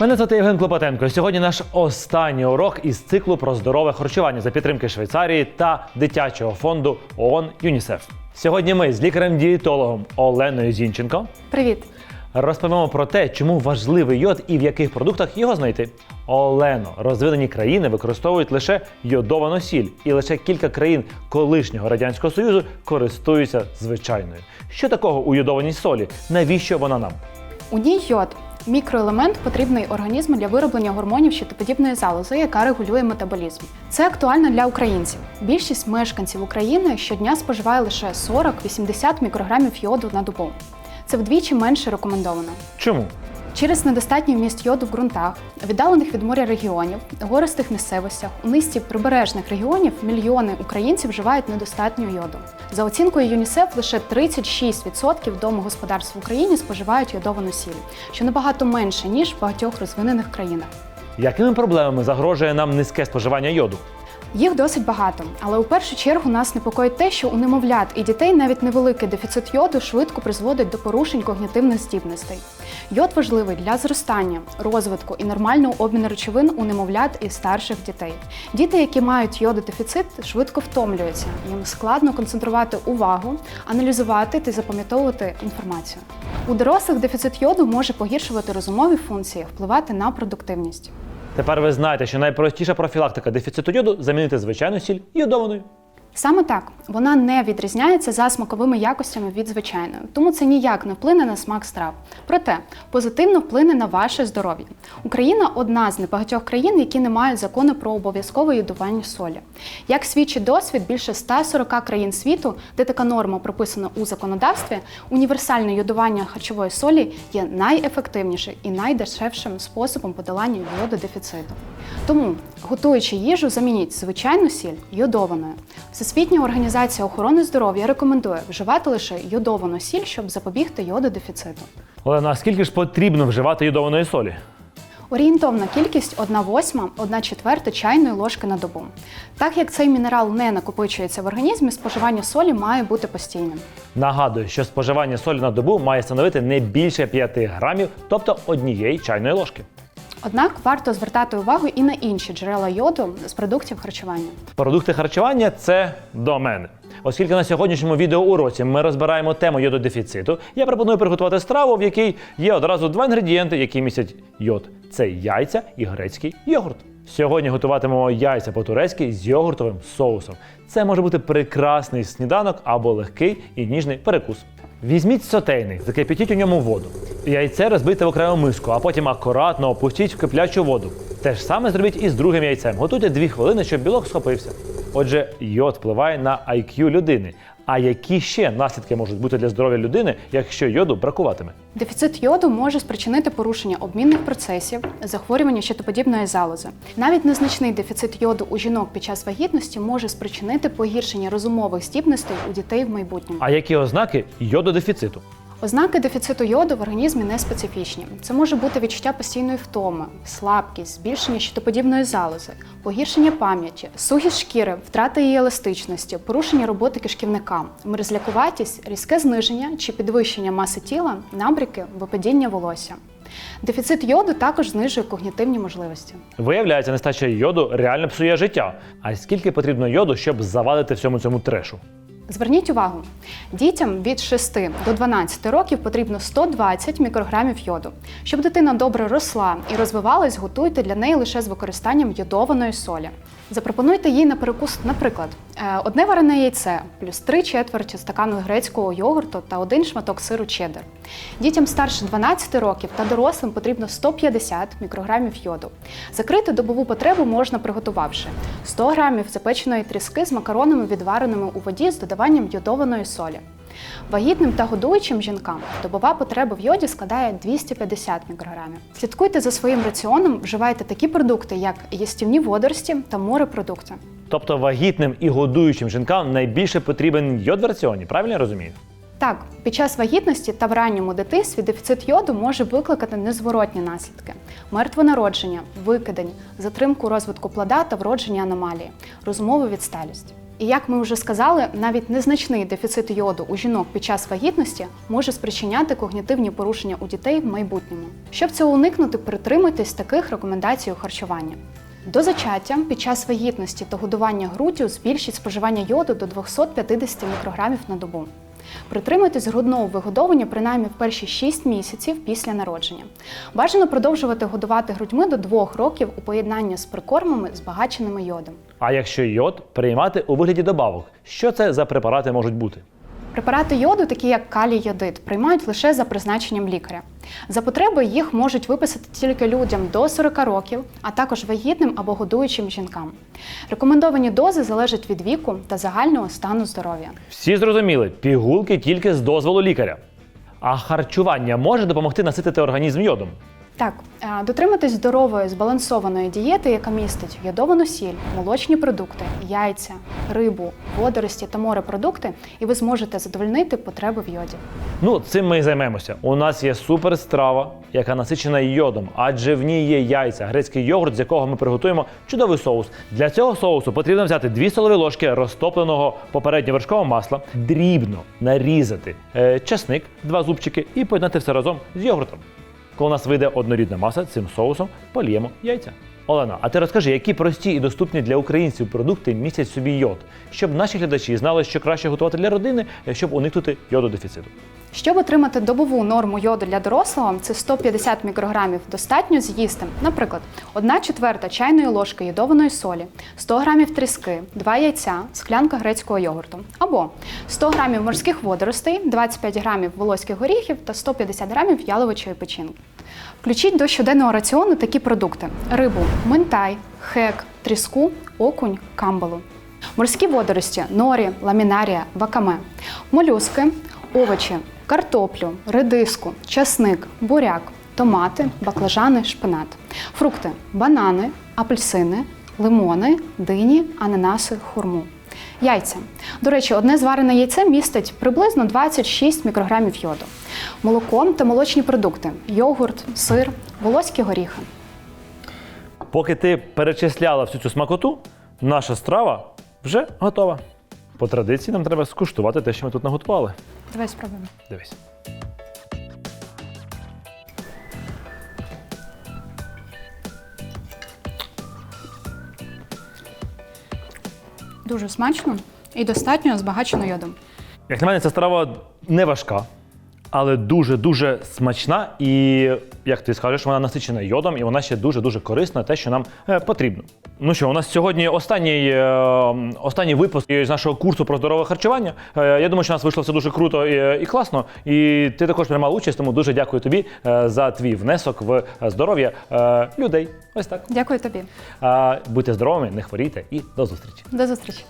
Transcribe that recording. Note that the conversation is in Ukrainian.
Мене звати Євген Клопотенко. Сьогодні наш останній урок із циклу про здорове харчування за підтримки Швейцарії та дитячого фонду ООН ЮНІСЕФ. Сьогодні ми з лікарем-дієтологом Оленою Зінченко Привіт! розповімо про те, чому важливий йод і в яких продуктах його знайти. Олено, розвинені країни використовують лише йодовану сіль, і лише кілька країн колишнього радянського союзу користуються звичайною. Що такого у йодованій солі? Навіщо вона нам? У ній йод мікроелемент, потрібний організму для вироблення гормонів щитоподібної залози, яка регулює метаболізм. Це актуально для українців. Більшість мешканців України щодня споживає лише 40-80 мікрограмів йоду на добу. Це вдвічі менше рекомендовано. Чому? Через недостатній вміст йоду в ґрунтах, віддалених від моря регіонів, гористих місцевостях, у низці прибережних регіонів мільйони українців вживають недостатньо йоду. За оцінкою ЮНІСЕФ, лише 36% домогосподарств в Україні споживають йодовану сіль, що набагато менше ніж в багатьох розвинених країнах. Якими проблемами загрожує нам низьке споживання йоду? Їх досить багато, але у першу чергу нас непокоїть те, що у немовлят і дітей навіть невеликий дефіцит йоду швидко призводить до порушень когнітивних здібностей. Йод важливий для зростання, розвитку і нормального обміну речовин у немовлят і старших дітей. Діти, які мають йододефіцит, швидко втомлюються. Їм складно концентрувати увагу, аналізувати та запам'ятовувати інформацію. У дорослих дефіцит йоду може погіршувати розумові функції, впливати на продуктивність. Тепер ви знаєте, що найпростіша профілактика дефіциту йоду замінити звичайну сіль йодованою. Саме так, вона не відрізняється за смаковими якостями від звичайної, тому це ніяк не вплине на смак страв. Проте позитивно вплине на ваше здоров'я. Україна одна з небагатьох країн, які не мають закону про обов'язкове юдування солі. Як свідчить досвід, більше 140 країн світу, де така норма прописана у законодавстві, універсальне юдування харчової солі є найефективнішим і найдешевшим способом подолання йододефіциту. Тому, готуючи їжу, замініть звичайну сіль йодованою. Всесвітня організація охорони здоров'я рекомендує вживати лише йодовану сіль, щоб запобігти йододефіциту. Олена, а скільки ж потрібно вживати йодованої солі? Орієнтовна кількість 1 восьма, 1 четверта чайної ложки на добу. Так як цей мінерал не накопичується в організмі, споживання солі має бути постійним. Нагадую, що споживання солі на добу має становити не більше 5 грамів, тобто однієї чайної ложки. Однак варто звертати увагу і на інші джерела йоду з продуктів харчування. Продукти харчування це до мене. Оскільки на сьогоднішньому відеоуроці ми розбираємо тему йододефіциту, я пропоную приготувати страву, в якій є одразу два інгредієнти, які містять йод: це яйця і грецький йогурт. Сьогодні готуватимемо яйця по-турецьки з йогуртовим соусом. Це може бути прекрасний сніданок або легкий і ніжний перекус. Візьміть сотейник, закип'ятіть у ньому воду. Яйце розбийте в окрему миску, а потім акуратно опустіть в киплячу воду. Те ж саме зробіть і з другим яйцем. Готуйте 2 хвилини, щоб білок схопився. Отже, йод впливає на IQ людини. А які ще наслідки можуть бути для здоров'я людини, якщо йоду бракуватиме? Дефіцит йоду може спричинити порушення обмінних процесів, захворювання щитоподібної залози. Навіть незначний дефіцит йоду у жінок під час вагітності може спричинити погіршення розумових здібностей у дітей в майбутньому. А які ознаки йододефіциту? Ознаки дефіциту йоду в організмі не специфічні. Це може бути відчуття постійної втоми, слабкість, збільшення щитоподібної залози, погіршення пам'яті, сухість шкіри, втрата її еластичності, порушення роботи кишківника, мерзлякуватість, різке зниження чи підвищення маси тіла, набряки, випадіння волосся. Дефіцит йоду також знижує когнітивні можливості. Виявляється, нестача йоду реально псує життя. А скільки потрібно йоду, щоб завадити всьому цьому трешу? Зверніть увагу, дітям від 6 до 12 років потрібно 120 мікрограмів йоду. Щоб дитина добре росла і розвивалась, готуйте для неї лише з використанням йодованої солі. Запропонуйте їй на перекус, наприклад, е, одне варене яйце плюс 3 четверті стакану грецького йогурту та один шматок сиру чеддер. Дітям старше 12 років та дорослим потрібно 150 мікрограмів йоду. Закрити добову потребу можна приготувавши 100 грамів запеченої тріски з макаронами, відвареними у воді з додаванням йодованої солі. Вагітним та годуючим жінкам добова потреба в йоді складає 250 мікрограмів. Слідкуйте за своїм раціоном, вживайте такі продукти, як їстівні водорості та морепродукти. Тобто вагітним і годуючим жінкам найбільше потрібен йод в раціоні, правильно я розумію? Так, під час вагітності та в ранньому дитинстві дефіцит йоду може викликати незворотні наслідки: мертвонародження, викидень, затримку розвитку плода та вродження аномалії, розумову відсталість. І як ми вже сказали, навіть незначний дефіцит йоду у жінок під час вагітності може спричиняти когнітивні порушення у дітей в майбутньому. Щоб цього уникнути, притримуйтесь таких рекомендацій у харчуванні. До зачаття під час вагітності та годування груддю збільшіть споживання йоду до 250 мікрограмів на добу. Притримуйтесь грудного вигодовування принаймні в перші 6 місяців після народження. Бажано продовжувати годувати грудьми до 2 років у поєднанні з прикормами, збагаченими йодом. А якщо йод приймати у вигляді добавок, що це за препарати можуть бути? Препарати йоду, такі як калій йодит, приймають лише за призначенням лікаря. За потреби їх можуть виписати тільки людям до 40 років, а також вагітним або годуючим жінкам. Рекомендовані дози залежать від віку та загального стану здоров'я. Всі зрозуміли, пігулки тільки з дозволу лікаря. А харчування може допомогти наситити організм йодом. Так, е, дотриматись здорової збалансованої дієти, яка містить йодовану сіль, молочні продукти, яйця, рибу, водорості та морепродукти, і ви зможете задовольнити потреби в йоді. Ну, цим ми і займемося. У нас є суперстрава, яка насичена йодом, адже в ній є яйця, грецький йогурт, з якого ми приготуємо чудовий соус. Для цього соусу потрібно взяти 2 столові ложки розтопленого попередньо вершкового масла, дрібно нарізати е, часник, два зубчики і поєднати все разом з йогуртом. Коли у нас вийде однорідна маса, цим соусом поліємо яйця. Олена, а ти розкажи, які прості і доступні для українців продукти містять собі йод, щоб наші глядачі знали, що краще готувати для родини, е, щоб уникнути йододефіциту. Щоб отримати добову норму йоду для дорослого, це 150 мікрограмів достатньо з'їсти. Наприклад, 1 четверта чайної ложки йодованої солі, 100 грамів тріски, 2 яйця, склянка грецького йогурту. Або 100 грамів морських водоростей, 25 грамів волоських горіхів та 150 грамів яловичої печінки. Включіть до щоденного раціону такі продукти: рибу, минтай, хек, тріску, окунь, камбалу. Морські водорості, норі, ламінарія, вакаме, молюски, овочі, картоплю, редиску, часник, буряк, томати, баклажани, шпинат, фрукти, банани, апельсини, лимони, дині, ананаси, хурму. Яйця. До речі, одне зварене яйце містить приблизно 26 мікрограмів йоду. Молоко та молочні продукти: йогурт, сир, волоські горіхи. Поки ти перечисляла всю цю смакоту, наша страва вже готова. По традиції нам треба скуштувати те, що ми тут наготували. Давай спробуємо. Дивись. Дуже смачно і достатньо збагачено йодом. Як на мене, ця страва не важка, але дуже-дуже смачна і, як ти скажеш, вона насичена йодом, і вона ще дуже-дуже корисна, те, що нам е, потрібно. Ну що, у нас сьогодні останній, е, останній випуск з нашого курсу про здорове харчування. Е, я думаю, що у нас вийшло все дуже круто і, і класно. І ти також приймав участь, тому дуже дякую тобі за твій внесок в здоров'я людей. Ось так. Дякую тобі. Будьте здоровими, не хворійте і до зустрічі. До зустрічі.